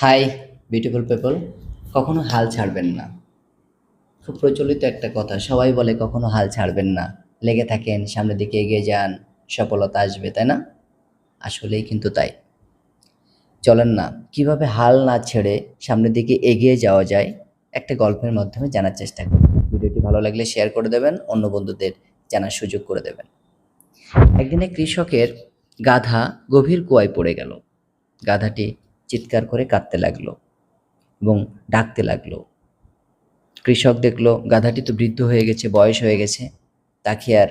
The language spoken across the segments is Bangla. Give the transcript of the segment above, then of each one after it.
হাই বিউটিফুল পিপল কখনো হাল ছাড়বেন না। খুব প্রচলিত একটা কথা, সবাই বলে কখনো হাল ছাড়বেন না। লেগে থাকেন, সামনের দিকে এগিয়ে যান, সফলতা আসবে, তাই না? আসলেই কিন্তু তাই। চলেন না, কীভাবে হাল না ছেড়ে সামনের দিকে এগিয়ে যাওয়া যায়, একটা গল্পের মাধ্যমে জানার চেষ্টা করুন ভিডিওটি ভালো লাগলে শেয়ার করে দেবেন, অন্য বন্ধুদের জানার সুযোগ করে দেবেন। একদিনে কৃষকের গাধা গভীর কুয়ায় পড়ে গেল। গাধাটি চিৎকার করে কাঁদতে লাগল এবং ডাকতে লাগল। কৃষক দেখল, গাধাটি তো বৃদ্ধ হয়ে গেছে, বয়স হয়ে গেছে, তাকে আর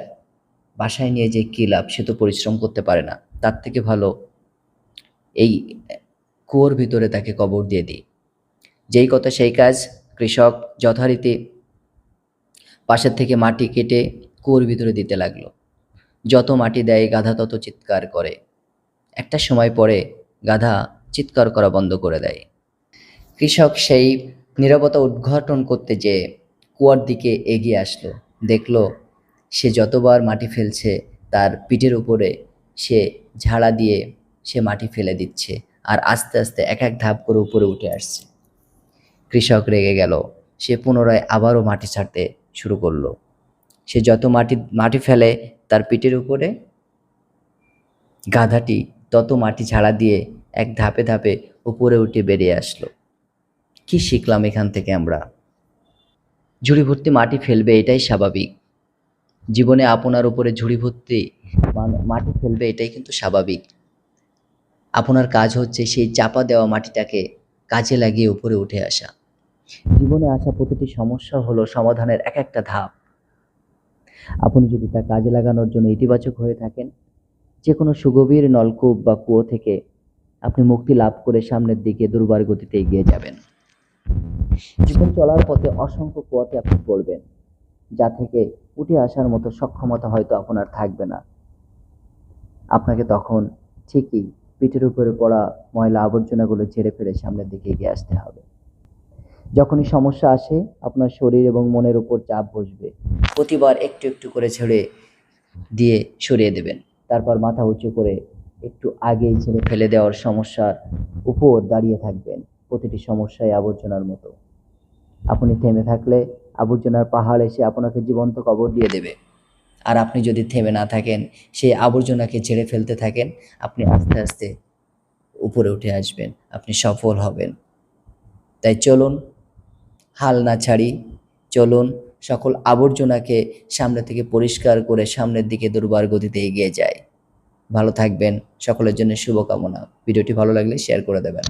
বাসায় নিয়ে যে কী লাভ? সে তো পরিশ্রম করতে পারে না। তার থেকে ভালো এই কুয়োর ভিতরে তাকে কবর দিয়ে দিই। যেই কথা সেই কাজ, কৃষক যথারীতি পাশের থেকে মাটি কেটে কুয়োর ভিতরে দিতে লাগল। যত মাটি দেয় গাধা তত চিৎকার করে। একটা সময় পরে গাধা চিৎকার করা বন্ধ করে দেয়। কৃষক সেই নীরবতা উদ্ঘাটন করতে যে কুয়ার দিকে এগিয়ে আসলো। দেখল সে যতবার মাটি ফেলছে, তার পিঠের উপরে সে ঝাড়া দিয়ে সে মাটি ফেলে দিচ্ছে আর আস্তে আস্তে এক এক ধাপ করে উপরে উঠে আসছে। কৃষক রেগে গেল। সে পুনরায় আবারও মাটি ছাড়তে শুরু করল। সে যত মাটি মাটি ফেলে তার পিঠের উপরে গাধাটি, তত মাটি ঝাড়া দিয়ে এক ধাপে ধাপে উপরে উঠে বেরিয়ে আসলো। কি শিখলাম এখান থেকে আমরা? ঝুড়ি ভর্তি মাটি ফেলবে এটাই স্বাভাবিক। জীবনে আপনার উপরে ঝুড়ি ভর্তি মাটি ফেলবে এটাই কিন্তু স্বাভাবিক। আপনার কাজ হচ্ছে সেই চাপা দেওয়া মাটিটাকে কাজে লাগিয়ে উপরে উঠে আসা। জীবনে আসা প্রতিটি সমস্যা হলো সমাধানের এক একটা ধাপ। আপনি যদি তা কাজে লাগানোর জন্য ইতিবাচক হয়ে থাকেন যে কোনো সুগভীর নলকূপ বা কুয়ো থেকে আপনি মুক্তি লাভ করে সামনের দিকে দুর্বার গতিতে এগিয়ে যাবেন। জীবন চলার পথে অসংখ্য কুয়াতে আপনি পড়বেন, যা থেকে উঠে আসার মতো সক্ষমতা হয়তো আপনার থাকবে না। আপনাকে তখন ঠিকই পিঠের উপরে পড়া ময়লা আবর্জনাগুলো ছেড়ে ফেলে সামনের দিকে এগিয়ে আসতে হবে। যখনই সমস্যা আসে, আপনার শরীর এবং মনের উপর চাপ বসবে। প্রতিবার একটু একটু করে ছেড়ে দিয়ে সরিয়ে দেবেন। তারপর মাথা উঁচু করে একটু আগেই ছেড়ে ফেলে দেওয়ার সমস্যার উপর দাঁড়িয়ে থাকবেন প্রতিটি সমস্যায় আবর্জনার মতো। আপনি থেমে থাকলে আবর্জনার পাহাড় এসে আপনাকে জীবন্ত কবর দিয়ে দেবে। আর আপনি যদি থেমে না থাকেন, সেই আবর্জনাকে ঝেড়ে ফেলতে থাকেন, আপনি আস্তে আস্তে উপরে উঠে আসবেন, আপনি সফল হবেন। তাই চলুন, হাল না ছাড়ি, চলুন, সকল আবর্জনাকে সামনে থেকে পরিষ্কার করে সামনের দিকে দুর্বার গতিতে এগিয়ে যায় ভালো থাকবেন সকলের জন্য শুভকামনা। ভিডিওটি ভালো লাগলে শেয়ার করে দেবেন।